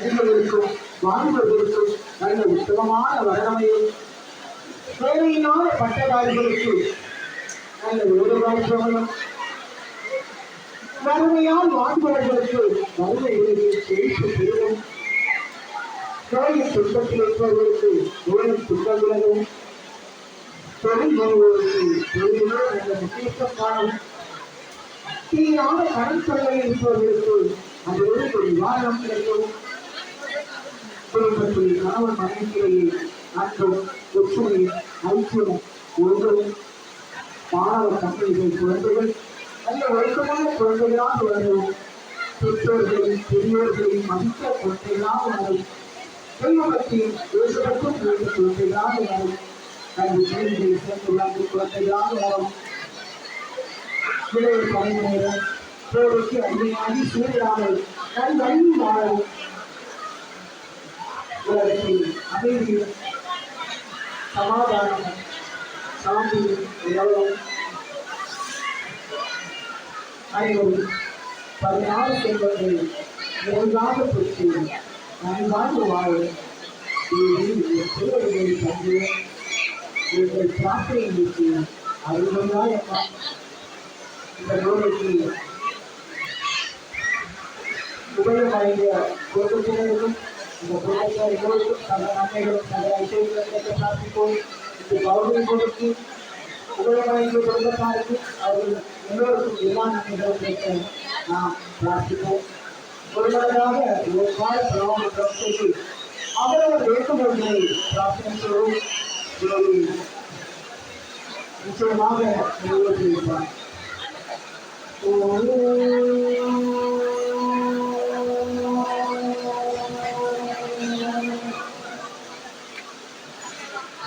நடிகர்களுக்கும் வாலிபர்களுக்கும் நல்ல உத்தமமான வரணையும் தேவையில்லாத பட்டதாரிகளுக்கு நல்ல வேறுபாடுகளும் வறுமையால் வாழ்பவர்களுக்கு வறுமை உலகில் செழிப்பு பெருகும் தொழில் துன்பத்தில் இருப்பவர்களுக்கு நோயின் துன்பங்களும் தொழில் வருவோருக்கு தொழிலோ நல்ல முக்கியத்துவம் காணும். தீராத கடன் தொல்லையில் இருப்பவர்களுக்கு அதிலிருந்து ஒரு நிவாரணம் கிடைக்கும். குடும்பத்தில் கணவன் மனைவிக்கிடையே அன்பும் ஒற்றுமை ஐக்கியம் ஒன்றும் மாணவ தந்தைகள் குழந்தைகள் நல்ல ஒழுக்கமான குழந்தைகளாக வரும் பெற்றோர்களின் பெரியோர்களின் மதித்த குழந்தைகளாக வரும் தெய்வத்தின் தேசத்துக்கும் வேண்டிய குழந்தைகளாக வரும் சேர்ந்துள்ள குழந்தைகளாக வரும் இளைய தலைமுறையினர் போருக்கு வாழும் உலகத்தில் அமைதியும் சமாதானம் சாந்தியும் நிலவும் அனைவரும் பதினாறு செல்வங்கள் நிறைவாக பெற்று நன்றாக வாழ திருவடிகளை தந்து உங்கள் பிரார்த்தனை வைத்து அருள்வதாய் அம்மா இந்த நூலுக்கு உபயோகமாகிய குடும்பத்தினருக்கும் இந்த குடும்பத்தார் எல்லோருக்கும் சக நன்மைகளும் சக ஐஸ்வர்யங்களும் கிடைக்க பிரார்த்திப்போம் இந்த பௌர்ணமி கொடுத்து உபயோகமாகிய குடும்பத்தாருக்கு அவர்கள் எல்லோருக்கும் எல்லா நன்மைகளும் கிடைக்க நாம் பிரார்த்திப்போம் ஒருவராக ஒரு கால பிரமாணம் செய்து அவரவர் வேண்டுகோள்களை பிரார்த்தனை செய்வோம் இதை நிச்சயமாக நிறைவேற்றியிருப்பார் கரையாத